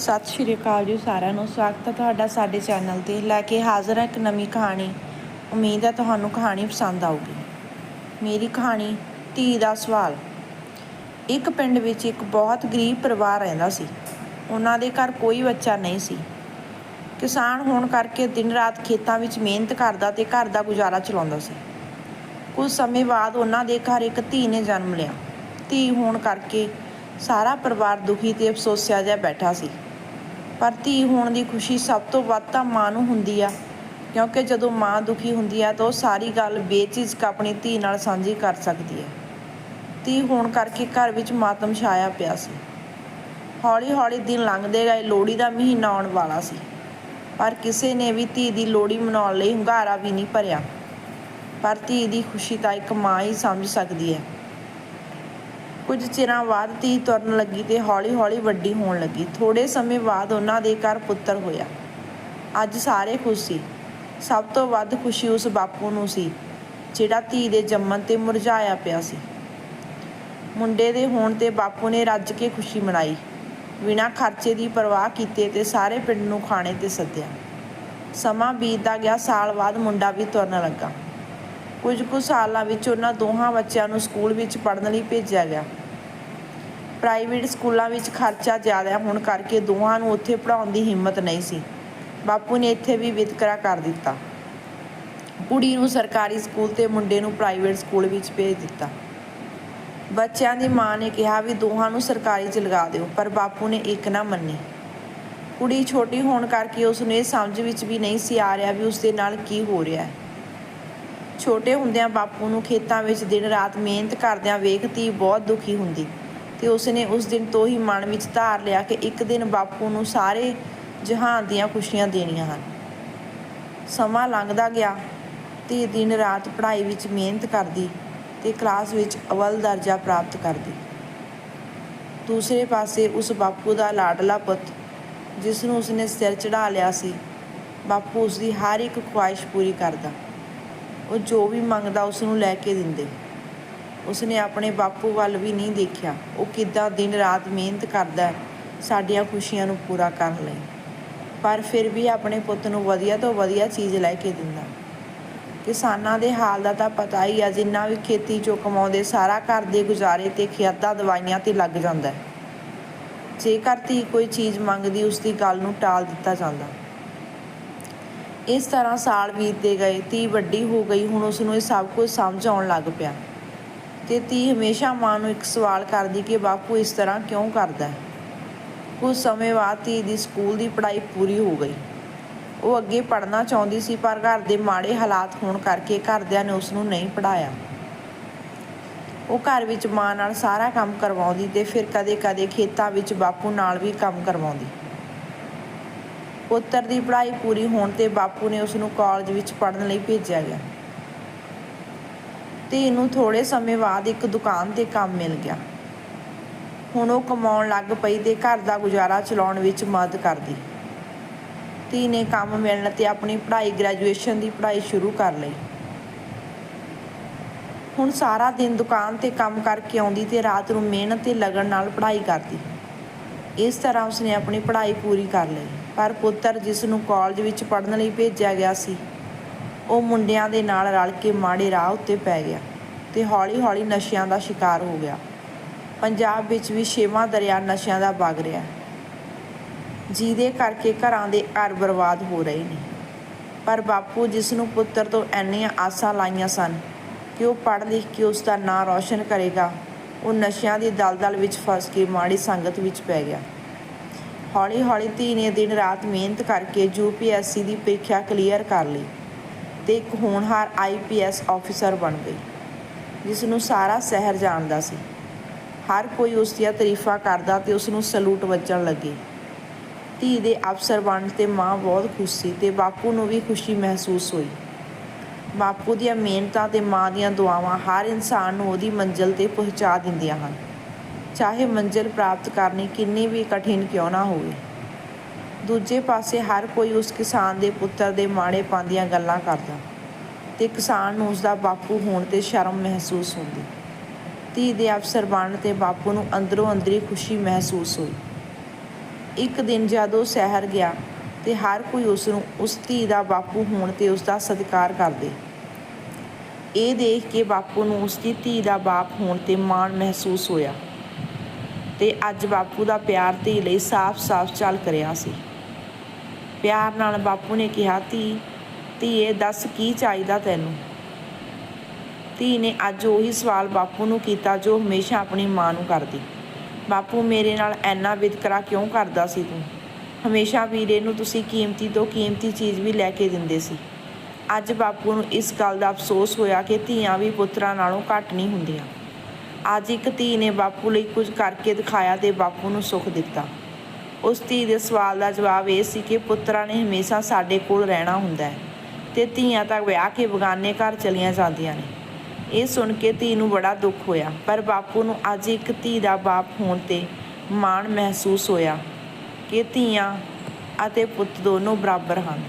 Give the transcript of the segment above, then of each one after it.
ਸਤਿ ਸ਼੍ਰੀ ਅਕਾਲ ਜੀ ਸਾਰਿਆਂ ਨੂੰ। ਸਵਾਗਤ ਹੈ ਤੁਹਾਡਾ ਸਾਡੇ ਚੈਨਲ ਤੇ। ਲੈ ਕੇ ਹਾਜ਼ਰ ਹੈ ਇੱਕ ਨਵੀਂ ਕਹਾਣੀ। ਉਮੀਦ ਹੈ ਤੁਹਾਨੂੰ ਕਹਾਣੀ ਪਸੰਦ ਆਊਗੀ। ਮੇਰੀ ਕਹਾਣੀ, ਧੀ ਦਾ ਸਵਾਲ। ਇੱਕ ਪਿੰਡ ਵਿੱਚ ਇੱਕ ਬਹੁਤ ਗਰੀਬ ਪਰਿਵਾਰ ਰਹਿੰਦਾ ਸੀ। ਉਹਨਾਂ ਦੇ ਘਰ ਕੋਈ ਬੱਚਾ ਨਹੀਂ ਸੀ। ਕਿਸਾਨ ਹੋਣ ਕਰਕੇ ਦਿਨ ਰਾਤ ਖੇਤਾਂ ਵਿੱਚ ਮਿਹਨਤ ਕਰਦਾ ਤੇ ਘਰ ਦਾ ਗੁਜ਼ਾਰਾ ਚਲਾਉਂਦਾ ਸੀ। ਕੁਝ ਸਮੇਂ ਬਾਅਦ ਉਹਨਾਂ ਦੇ ਘਰ ਇੱਕ ਧੀ ਨੇ ਜਨਮ ਲਿਆ। ਧੀ ਹੋਣ ਕਰਕੇ ਸਾਰਾ ਪਰਿਵਾਰ ਦੁਖੀ ਤੇ ਅਫਸੋਸਿਆ ਜਿਹਾ ਬੈਠਾ ਸੀ। ਪਰ ਧੀ ਹੋਣ ਦੀ ਖੁਸ਼ੀ ਸਭ ਤੋਂ ਵੱਧ ਤਾਂ ਮਾਂ ਨੂੰ ਹੁੰਦੀ ਆ। ਕਿਉਂਕਿ ਜਦੋਂ ਮਾਂ ਦੁਖੀ ਹੁੰਦੀ ਆ ਤਾਂ ਉਹ ਸਾਰੀ ਗੱਲ ਬੇਝਿਜਕ ਆਪਣੀ ਧੀ ਨਾਲ ਸਾਂਝੀ ਕਰ ਸਕਦੀ ਹੈ ਧੀ ਹੋਣ ਕਰਕੇ ਘਰ ਵਿੱਚ ਮਾਤਮ ਛਾਇਆ ਪਿਆ ਸੀ। ਹੌਲੀ ਹੌਲੀ ਦਿਨ ਲੰਘਦੇ ਗਏ, ਲੋਹੜੀ ਦਾ ਮਹੀਨਾ ਆਉਣ ਵਾਲਾ ਸੀ। ਪਰ ਕਿਸੇ ਨੇ ਵੀ ਧੀ ਦੀ ਲੋਹੜੀ ਮਨਾਉਣ ਲਈ ਹੁੰਗਾਰਾ ਵੀ ਨਹੀਂ ਭਰਿਆ। ਪਰ ਧੀ ਦੀ ਖੁਸ਼ੀ ਤਾਂ ਇੱਕ ਮਾਂ ਹੀ ਸਮਝ ਸਕਦੀ ਹੈ। ਕੁਝ ਚਿਰਾਂ ਬਾਅਦ ਧੀ ਤੁਰਨ ਲੱਗੀ ਤੇ ਹੌਲੀ-ਹੌਲੀ ਵੱਡੀ ਹੋਣ ਲੱਗੀ। ਥੋੜੇ ਸਮੇਂ ਬਾਅਦ ਉਹਨਾਂ ਦੇ ਘਰ ਪੁੱਤਰ ਹੋਇਆ। ਅੱਜ ਸਾਰੇ ਖੁਸ਼ ਸੀ। ਸਭ ਤੋਂ ਵੱਧ ਖੁਸ਼ੀ ਉਸ ਬਾਪੂ ਨੂੰ ਸੀ, ਜਿਹੜਾ ਧੀ ਦੇ ਜੰਮਣ ਤੇ ਮੁਰਝਾਇਆ ਪਿਆ ਸੀ। ਮੁੰਡੇ ਦੇ ਹੋਣ ਤੇ ਬਾਪੂ ਨੇ ਰੱਜ ਕੇ ਖੁਸ਼ੀ ਮਨਾਈ। ਬਿਨਾਂ ਖਰਚੇ ਦੀ ਪਰਵਾਹ ਕੀਤੇ ਤੇ ਸਾਰੇ ਪਿੰਡ ਨੂੰ ਖਾਣੇ ਤੇ ਸੱਦਿਆ। ਸਮਾਂ ਬੀਤਦਾ ਗਿਆ, ਸਾਲ ਬਾਅਦ ਮੁੰਡਾ ਵੀ ਤੁਰਨ ਲੱਗਾ। ਕੁਝ ਕੁ ਸਾਲਾਂ ਵਿੱਚ ਉਹਨਾਂ ਦੋਹਾਂ ਬੱਚਿਆਂ ਨੂੰ ਸਕੂਲ ਵਿੱਚ ਪੜ੍ਹਨ ਲਈ ਭੇਜਿਆ ਗਿਆ। ਪ੍ਰਾਈਵੇਟ ਸਕੂਲਾਂ ਵਿੱਚ ਖਰਚਾ ਜ਼ਿਆਦਾ ਹੋਣ ਕਰਕੇ ਦੋਹਾਂ ਨੂੰ ਉੱਥੇ ਪੜਾਉਣ ਦੀ ਹਿੰਮਤ ਨਹੀਂ ਸੀ। ਬਾਪੂ ਨੇ ਇੱਥੇ ਵੀ ਵਿਤਕਰਾ ਕਰ ਦਿੱਤਾ। ਕੁੜੀ ਨੂੰ ਸਰਕਾਰੀ ਸਕੂਲ ਤੇ ਮੁੰਡੇ ਨੂੰ ਪ੍ਰਾਈਵੇਟ ਸਕੂਲ ਵਿੱਚ ਭੇਜ ਦਿੱਤਾ। ਬੱਚਿਆਂ ਦੀ ਮਾਂ ਨੇ ਕਿਹਾ ਵੀ ਦੋਹਾਂ ਨੂੰ ਸਰਕਾਰੀ 'ਚ ਲਗਾ ਦਿਓ, ਪਰ ਬਾਪੂ ਨੇ ਇੱਕ ਨਾ ਮੰਨੀ। ਕੁੜੀ ਛੋਟੀ ਹੋਣ ਕਰਕੇ ਉਸ ਨੂੰ ਇਹ ਸਮਝ ਵਿੱਚ ਵੀ ਨਹੀਂ ਸੀ ਆ ਰਿਹਾ ਵੀ ਉਸ ਦੇ ਨਾਲ ਕੀ ਹੋ ਰਿਹਾ ਹੈ। ਛੋਟੇ ਹੁੰਦਿਆਂ ਬਾਪੂ ਨੂੰ ਖੇਤਾਂ ਵਿੱਚ ਦਿਨ ਰਾਤ ਮਿਹਨਤ ਕਰਦਿਆਂ ਵੇਖ ਧੀ ਬਹੁਤ ਦੁਖੀ ਹੁੰਦੀ। ਤੇ ਉਸਨੇ ਉਸ ਦਿਨ ਤੋਂ ਹੀ ਮਨ ਵਿੱਚ ਧਾਰ ਲਿਆ ਕਿ ਇੱਕ ਦਿਨ ਬਾਪੂ ਨੂੰ ਸਾਰੇ ਜਹਾਨ ਦੀਆਂ ਖੁਸ਼ੀਆਂ ਦੇਣੀਆਂ ਹਨ। ਸਮਾਂ ਲੰਘਦਾ ਗਿਆ ਧੀ ਦਿਨ ਰਾਤ ਪੜ੍ਹਾਈ ਵਿੱਚ ਮਿਹਨਤ ਕਰਦੀ ਤੇ ਕਲਾਸ ਵਿੱਚ ਅਵਲ ਦਰਜਾ ਪ੍ਰਾਪਤ ਕਰਦੀ। ਦੂਸਰੇ ਪਾਸੇ ਉਸ ਬਾਪੂ ਦਾ ਲਾਡਲਾ ਪੁੱਤ, ਜਿਸ ਨੂੰ ਉਸਨੇ ਸਿਰ ਚੜਾ ਲਿਆ ਸੀ, ਬਾਪੂ ਉਸ ਦੀ ਹਰ ਇੱਕ ਖੁਆਇਸ਼ ਪੂਰੀ ਕਰਦਾ। ਉਹ ਜੋ ਵੀ ਮੰਗਦਾ ਉਸ ਨੂੰ ਲੈ ਕੇ ਦਿੰਦੇ। ਉਸਨੇ ਆਪਣੇ ਬਾਪੂ ਵੱਲ ਵੀ ਨਹੀਂ ਦੇਖਿਆ। ਉਹ ਕਿੱਦਾਂ ਦਿਨ ਰਾਤ ਮਿਹਨਤ ਕਰਦਾ ਹੈ, ਸਾਡੀਆਂ ਖੁਸ਼ੀਆਂ ਨੂੰ ਪੂਰਾ ਕਰਨ ਲਈ। ਪਰ ਫਿਰ ਵੀ ਆਪਣੇ ਪੁੱਤ ਨੂੰ ਵਧੀਆ ਤੋਂ ਵਧੀਆ ਚੀਜ਼ ਲੈ ਕੇ ਦਿੰਦਾ। ਕਿਸਾਨਾਂ ਦੇ ਹਾਲ ਦਾ ਤਾਂ ਪਤਾ ਹੀ ਆ, ਜਿੰਨਾ ਵੀ ਖੇਤੀ ਚੋਂ ਕਮਾਉਂਦੇ, ਸਾਰਾ ਘਰ ਦੇ ਗੁਜ਼ਾਰੇ ਤੇ ਖੇਤਾਂ ਦਵਾਈਆਂ ਤੇ ਲੱਗ ਜਾਂਦਾ ਹੈ। ਜੇਕਰ ਧੀ ਕੋਈ ਚੀਜ਼ ਮੰਗਦੀ ਉਸ ਦੀ ਗੱਲ ਨੂੰ ਟਾਲ ਦਿੱਤਾ ਜਾਂਦਾ। ਇਸ ਤਰ੍ਹਾਂ ਸਾਲ ਬੀਤਦੇ ਗਏ, ਧੀ ਵੱਡੀ ਹੋ ਗਈ, ਹੁਣ ਉਸ ਨੂੰ ਇਹ ਸਭ ਕੁਝ ਸਮਝ ਆਉਣ ਲੱਗ ਪਿਆ। ਤੇ ਧੀ ਹਮੇਸ਼ਾ ਮਾਂ ਨੂੰ ਇੱਕ ਸਵਾਲ ਕਰਦੀ ਕਿ ਬਾਪੂ ਇਸ ਤਰ੍ਹਾਂ ਕਿਉਂ ਕਰਦਾ ਹੈ? ਕੁਝ ਸਮੇਂ ਬਾਅਦ ਧੀ ਦੀ ਸਕੂਲ ਦੀ ਪੜ੍ਹਾਈ ਪੂਰੀ ਹੋ ਗਈ। ਉਹ ਅੱਗੇ ਪੜ੍ਹਨਾ ਚਾਹੁੰਦੀ ਸੀ, ਪਰ ਘਰ ਦੇ ਮਾੜੇ ਹਾਲਾਤ ਹੋਣ ਕਰਕੇ ਘਰਦਿਆਂ ਨੇ ਉਸ ਨੂੰ ਨਹੀਂ ਪੜ੍ਹਾਇਆ। ਉਹ ਘਰ ਵਿੱਚ ਮਾਂ ਨਾਲ ਸਾਰਾ ਕੰਮ ਕਰਵਾਉਂਦੀ ਤੇ ਫਿਰ ਕਦੇ-ਕਦੇ ਖੇਤਾਂ ਵਿੱਚ ਬਾਪੂ ਨਾਲ ਵੀ ਕੰਮ ਕਰਵਾਉਂਦੀ। ਪੁੱਤਰ ਦੀ ਪੜ੍ਹਾਈ ਪੂਰੀ ਹੋਣ ਤੇ ਬਾਪੂ ਨੇ ਉਸ ਨੂੰ ਕਾਲਜ ਵਿੱਚ ਪੜ੍ਹਨ ਲਈ ਭੇਜਿਆ ਗਿਆ। ਧੀ ਨੂੰ ਥੋੜੇ ਸਮੇਂ ਬਾਅਦ ਇੱਕ ਦੁਕਾਨ ਤੇ ਕੰਮ ਮਿਲ ਗਿਆ। ਹੁਣ ਉਹ ਕਮਾਉਣ ਲੱਗ ਪਈ ਤੇ ਘਰ ਦਾ ਗੁਜ਼ਾਰਾ ਚਲਾਉਣ ਵਿੱਚ ਮਦਦ ਕਰਦੀ। ਧੀ ਨੇ ਕੰਮ ਮਿਲਣ ਤੇ ਆਪਣੀ ਪੜ੍ਹਾਈ ਗ੍ਰੈਜੂਏਸ਼ਨ ਦੀ ਪੜ੍ਹਾਈ ਸ਼ੁਰੂ ਕਰ ਲਈ। ਹੁਣ ਸਾਰਾ ਦਿਨ ਦੁਕਾਨ ਤੇ ਕੰਮ ਕਰਕੇ ਆਉਂਦੀ ਤੇ ਰਾਤ ਨੂੰ ਮਿਹਨਤ ਤੇ ਲਗਨ ਨਾਲ ਪੜ੍ਹਾਈ ਕਰਦੀ। ਇਸ ਤਰ੍ਹਾਂ ਉਸਨੇ ਆਪਣੀ ਪੜ੍ਹਾਈ ਪੂਰੀ ਕਰ ਲਈ। ਪਰ ਪੁੱਤਰ ਜਿਸ ਨੂੰ ਕਾਲਜ ਵਿੱਚ ਪੜ੍ਹਨ ਲਈ ਭੇਜਿਆ ਗਿਆ ਸੀ ਉਹ ਮੁੰਡਿਆਂ ਦੇ ਨਾਲ ਰਲ ਕੇ ਮਾੜੇ ਰਾਹ ਉੱਤੇ ਪੈ ਗਿਆ ਤੇ ਹੌਲੀ-ਹੌਲੀ ਨਸ਼ਿਆਂ ਦਾ ਸ਼ਿਕਾਰ ਹੋ ਗਿਆ। ਪੰਜਾਬ ਵਿੱਚ ਵੀ ਛੇਵਾਂ ਦਰਿਆ ਨਸ਼ਿਆਂ ਦਾ ਵਗ ਰਿਹਾ ਜਿਹਦੇ ਕਰਕੇ ਘਰਾਂ ਦੇ ਘਰ ਬਰਬਾਦ ਹੋ ਰਹੇ ਨੇ। ਪਰ ਬਾਪੂ ਜਿਸ ਨੂੰ ਪੁੱਤਰ ਤੋਂ ਐਨੀਆਂ ਆਸਾਂ ਲਾਈਆਂ ਸਨ ਕਿ ਉਹ ਪੜ੍ਹ ਲਿਖ ਕੇ ਉਸ ਦਾ ਨਾਂ ਰੌਸ਼ਨ ਕਰੇਗਾ, ਉਹ ਨਸ਼ਿਆਂ ਦੀ ਦਲਦਲ ਵਿੱਚ ਫਸ ਕੇ ਮਾੜੀ ਸੰਗਤ ਵਿੱਚ ਪੈ ਗਿਆ। ਹੌਲੀ-ਹੌਲੀ ਧੀ ਨੇ ਦਿਨ ਰਾਤ ਮਿਹਨਤ ਕਰਕੇ ਯੂਪੀਐਸਸੀ ਦੀ ਪ੍ਰੀਖਿਆ ਕਲੀਅਰ ਕਰ ਲਈ। ਤੇ ਇੱਕ ਹੋਣਹਾਰ ਆਈਪੀਐਸ ਆਫੀਸਰ ਬਣ ਗਈ ਜਿਸ ਨੂੰ ਸਾਰਾ ਸ਼ਹਿਰ ਜਾਣਦਾ ਸੀ। ਹਰ ਕੋਈ ਉਸ ਦੀਆਂ ਤਾਰੀਫਾਂ ਕਰਦਾ ਤੇ ਉਸ ਨੂੰ ਸਲੂਟ ਵੱਜਣ ਲੱਗੇ। ਧੀ ਦੇ ਅਫਸਰ ਬਣਨ ਤੇ ਮਾਂ ਬਹੁਤ ਖੁਸ਼ ਸੀ ਤੇ ਬਾਪੂ ਨੂੰ ਵੀ ਖੁਸ਼ੀ ਮਹਿਸੂਸ ਹੋਈ। ਬਾਪੂ ਦੀਆਂ ਮਿਹਨਤਾਂ ਤੇ ਮਾਂ ਦੀਆਂ ਦੁਆਵਾਂ ਹਰ ਇਨਸਾਨ ਨੂੰ ਉਹਦੀ ਮੰਜ਼ਿਲ ਤੇ ਪਹੁੰਚਾ ਦਿੰਦੀਆਂ ਹਨ। ਚਾਹੇ ਮੰਜ਼ਿਲ ਪ੍ਰਾਪਤ ਕਰਨੀ ਕਿੰਨੀ ਵੀ ਕਠਿਨ ਕਿਉਂ ਨਾ ਹੋਵੇ। ਦੂਜੇ ਪਾਸੇ ਹਰ ਕੋਈ ਉਸ ਕਿਸਾਨ ਦੇ ਪੁੱਤਰ ਦੇ ਮਾੜੇ ਪਾਉਂਦੀਆਂ ਗੱਲਾਂ ਕਰਦਾ ਤੇ ਕਿਸਾਨ ਨੂੰ ਉਸ ਦਾ ਬਾਪੂ ਹੋਣ ਤੇ ਸ਼ਰਮ ਮਹਿਸੂਸ ਹੁੰਦੀ। ਧੀ ਦੇ ਅਫਸਰ ਬਣਨ ਤੇ ਬਾਪੂ ਨੂੰ ਅੰਦਰੋਂ ਅੰਦਰੀ ਖੁਸ਼ੀ ਮਹਿਸੂਸ ਹੋਈ। ਇੱਕ ਦਿਨ ਜਦੋਂ ਸ਼ਹਿਰ ਗਿਆ ਤੇ ਹਰ ਕੋਈ ਉਸ ਨੂੰ ਉਸ ਧੀ ਦਾ ਬਾਪੂ ਹੋਣ ਤੇ ਉਸ ਦਾ ਸਤਿਕਾਰ ਕਰਦੇ। ਇਹ ਦੇਖ ਕੇ ਬਾਪੂ ਨੂੰ ਉਸ ਦੀ ਧੀ ਦਾ ਬਾਪ ਹੋਣ ਤੇ ਮਾਣ ਮਹਿਸੂਸ ਹੋਇਆ ਤੇ ਅੱਜ ਬਾਪੂ ਦਾ ਪਿਆਰ ਧੀ ਲਈ ਸਾਫ਼-ਸਾਫ਼ ਝਲ ਕਰਿਆ ਸੀ। ਪਿਆਰ ਨਾਲ ਬਾਪੂ ਨੇ ਕਿਹਾ, ਧੀ, ਧੀਏ, ਦੱਸ ਕੀ ਚਾਹੀਦਾ ਤੈਨੂੰ? ਧੀ ਨੇ ਅੱਜ ਉਹੀ ਸਵਾਲ ਬਾਪੂ ਨੂੰ ਕੀਤਾ ਜੋ ਹਮੇਸ਼ਾ ਆਪਣੀ ਮਾਂ ਨੂੰ ਕਰਦੀ। ਬਾਪੂ, ਮੇਰੇ ਨਾਲ ਐਨਾ ਵਿਤਕਰਾ ਕਿਉਂ ਕਰਦਾ ਸੀ ਤੂੰ? ਹਮੇਸ਼ਾ ਵੀਰੇ ਨੂੰ ਤੁਸੀਂ ਕੀਮਤੀ ਤੋਂ ਕੀਮਤੀ ਚੀਜ਼ ਵੀ ਲੈ ਕੇ ਦਿੰਦੇ ਸੀ। ਅੱਜ ਬਾਪੂ ਨੂੰ ਇਸ ਗੱਲ ਦਾ ਅਫਸੋਸ ਹੋਇਆ ਕਿ ਧੀਆਂ ਵੀ ਪੁੱਤਰਾਂ ਨਾਲੋਂ ਘੱਟ ਨਹੀਂ ਹੁੰਦੀਆਂ। ਅੱਜ ਇੱਕ ਧੀ ਨੇ ਬਾਪੂ ਲਈ ਕੁਝ ਕਰਕੇ ਦਿਖਾਇਆ ਤੇ ਬਾਪੂ ਨੂੰ ਸੁੱਖ ਦਿੱਤਾ। ਉਸ ਧੀ ਦੇ ਸਵਾਲ ਦਾ ਜਵਾਬ ਇਹ ਸੀ ਕਿ ਪੁੱਤਰਾਂ ਨੇ ਹਮੇਸ਼ਾ ਸਾਡੇ ਕੋਲ ਰਹਿਣਾ ਹੁੰਦਾ ਹੈ ਤੇ ਧੀਆਂ ਤਾਂ ਵਿਆਹ ਕੇ ਬਗਾਨੇ ਘਰ ਚਲੀਆਂ ਜਾਂਦੀਆਂ ਨੇ। ਇਹ ਸੁਣ ਕੇ ਧੀ ਨੂੰ ਬੜਾ ਦੁੱਖ ਹੋਇਆ, ਪਰ ਬਾਪੂ ਨੂੰ ਅੱਜ ਇੱਕ ਧੀ ਦਾ ਬਾਪ ਹੋਣ ਤੇ ਮਾਣ ਮਹਿਸੂਸ ਹੋਇਆ ਕਿ ਧੀਆਂ ਅਤੇ ਪੁੱਤ ਦੋਨੋਂ ਬਰਾਬਰ ਹਨ।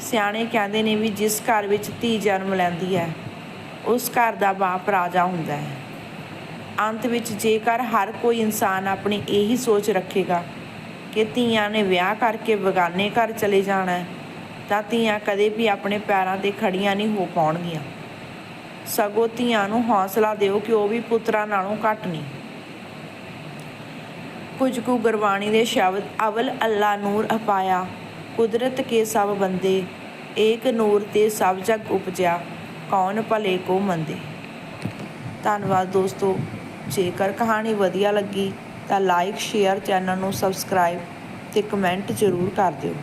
ਸਿਆਣੇ ਕਹਿੰਦੇ ਨੇ ਵੀ ਜਿਸ ਘਰ ਵਿੱਚ ਧੀ ਜਨਮ ਲੈਂਦੀ ਹੈ, ਉਸ ਘਰ ਦਾ ਬਾਪ ਰਾਜਾ ਹੁੰਦਾ ਹੈ। ਅੰਤ ਵਿੱਚ ਜੇਕਰ ਹਰ ਕੋਈ ਇਨਸਾਨ ਆਪਣੀ ਇਹੀ ਸੋਚ ਰੱਖੇਗਾ ਕਿ ਧੀਆਂ ਨੇ ਵਿਆਹ ਕਰਕੇ ਬਗਾਨੇ ਘਰ ਚਲੇ ਜਾਣਾ ਤਾਂ ਧੀਆਂ ਕਦੇ ਵੀ ਆਪਣੇ ਪੈਰਾਂ ਤੇ ਖੜੀਆਂ ਨਹੀਂ ਹੋ ਪਾਉਣਗੀਆਂ। ਸਗੋਂ ਧੀਆਂ ਨੂੰ ਹੌਸਲਾ ਦਿਓ ਕਿ ਉਹ ਵੀ ਪੁੱਤਰਾਂ ਨਾਲੋਂ ਘੱਟ ਨਹੀਂ। ਕੁਝ ਕੁ ਗੁਰਬਾਣੀ ਦੇ ਸ਼ਬਦ, ਅਵਲ ਅੱਲਾ ਨੂਰ ਅਪਾਇਆ, ਕੁਦਰਤ ਕੇ ਸਭ ਬੰਦੇ, ਏਕ ਨੂਰ ਤੇ ਸਭ ਜਗ ਉਪਜਿਆ, ਕੌਣ ਭਲੇ ਕੋ ਮੰਦੇ। ਧੰਨਵਾਦ ਦੋਸਤੋ, ਜੇਕਰ ਕਹਾਣੀ ਵਧੀਆ ਲੱਗੀ ਤਾਂ ਲਾਈਕ ਸ਼ੇਅਰ ਚੈਨਲ ਨੂੰ ਸਬਸਕ੍ਰਾਈਬ ਤੇ ਕਮੈਂਟ ਜ਼ਰੂਰ ਕਰ ਦਿਓ।